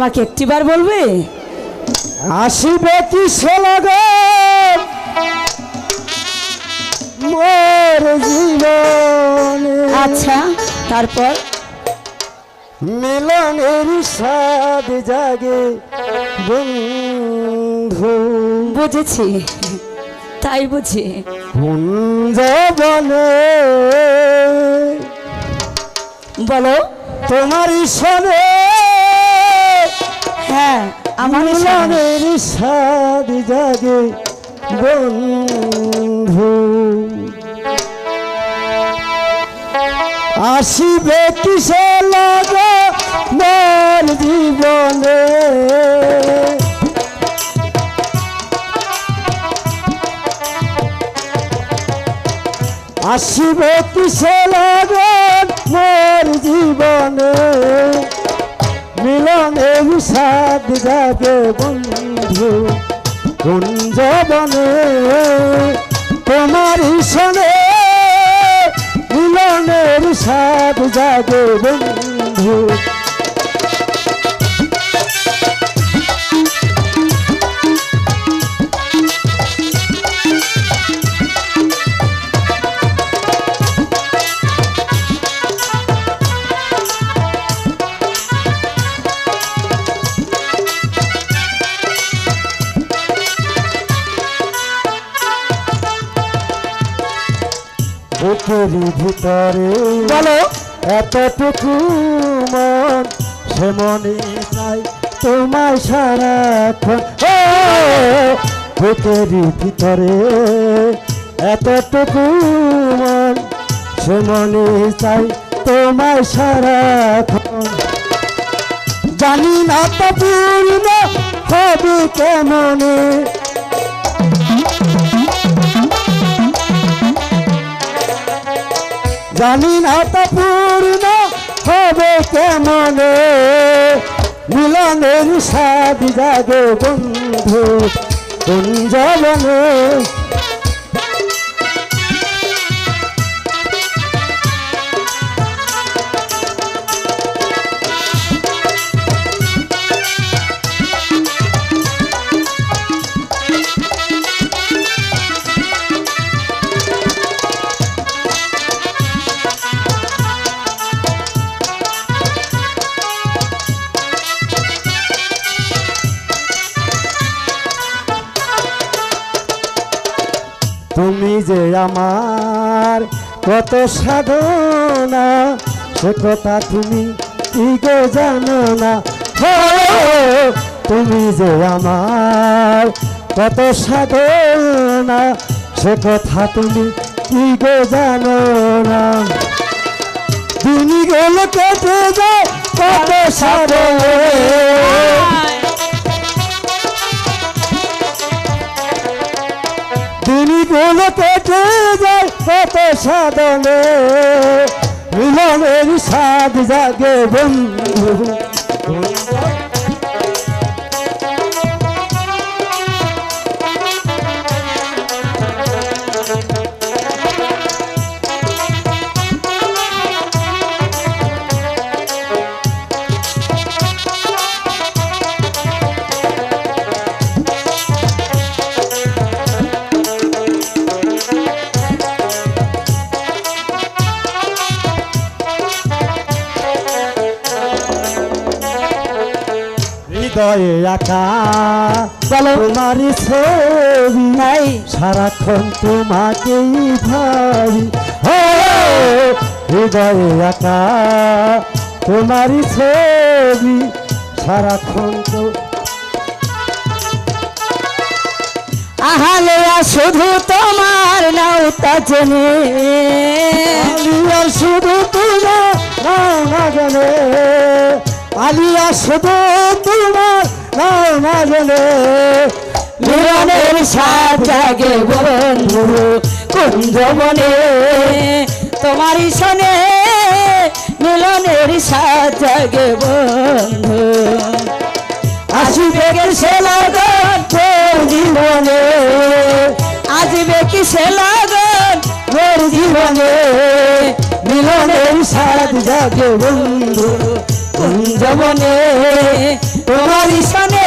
আমাকে একটিবার বলবে? আসিবে কি লগন মোর জীবনে আচ্ছা তারপর? মিলনের স্বাদ জাগে বন্ধু। বুঝেছি তাই বুঝি। কুঞ্জবনে বলো। তোমার সনে হ্যাঁ আমার মিলনের স্বাদ জাগে বন্ধু। আসিবে কিসে লাগে মোর জীবনে? আসিবে কিসে লাগে মোর জীবনে? সাদ যাবে বন্ধু কুঞ্জবনে তোমার সনে মিলনের সাদ যাবে বন্ধু। বুকের ভিতরে। বলো। এতটুকু মন সে মনে চাই তোমায় সারাক্ষণ। ও বুকের ভিতরে। এতটুকু মন সে মনে চাই তোমায় সারাক্ষণ। জানি না তো পূর্ণ হবে কেমনে। জানি না তা পূর্ণ হবে কেমনে? মিলনের সাদ যাবে বন্ধু কুঞ্জবনে তুমি যে আমার কত সাধনা, সে কথা তুমি কি গো জানো না? তুমি যে আমার কত সাধনা, সে কথা তুমি কি গো জানো না? দিন গেল কত সাধনা। দিনগুলো কেটে যায় কত সাধনে মিলনের সাদ জাগে বন্ধু। হৃদয়ে আঁকা বলো। তোমার ছবি। নাই সারাক্ষণ তোমাকেই ভাবি। ও হৃদয়ে আঁকা তোমার ছবি। সারাক্ষণ তো শুধু তোমার নাও তা জেনে শুধু তোমার নাও না জানে। আলিয়া শুধু তোমার নাও না মিলনের সাত জাগে বন্ধু কুঞ্জ বনে তোমারই সনে মিলনের সাত জাগে বন্ধু। আসিবে সে লগন জীবনে। আসবে কি সে লগন জীবনে। মিলনের সাত জাগে বন্ধু। কুঞ্জ তোমার দর্শনে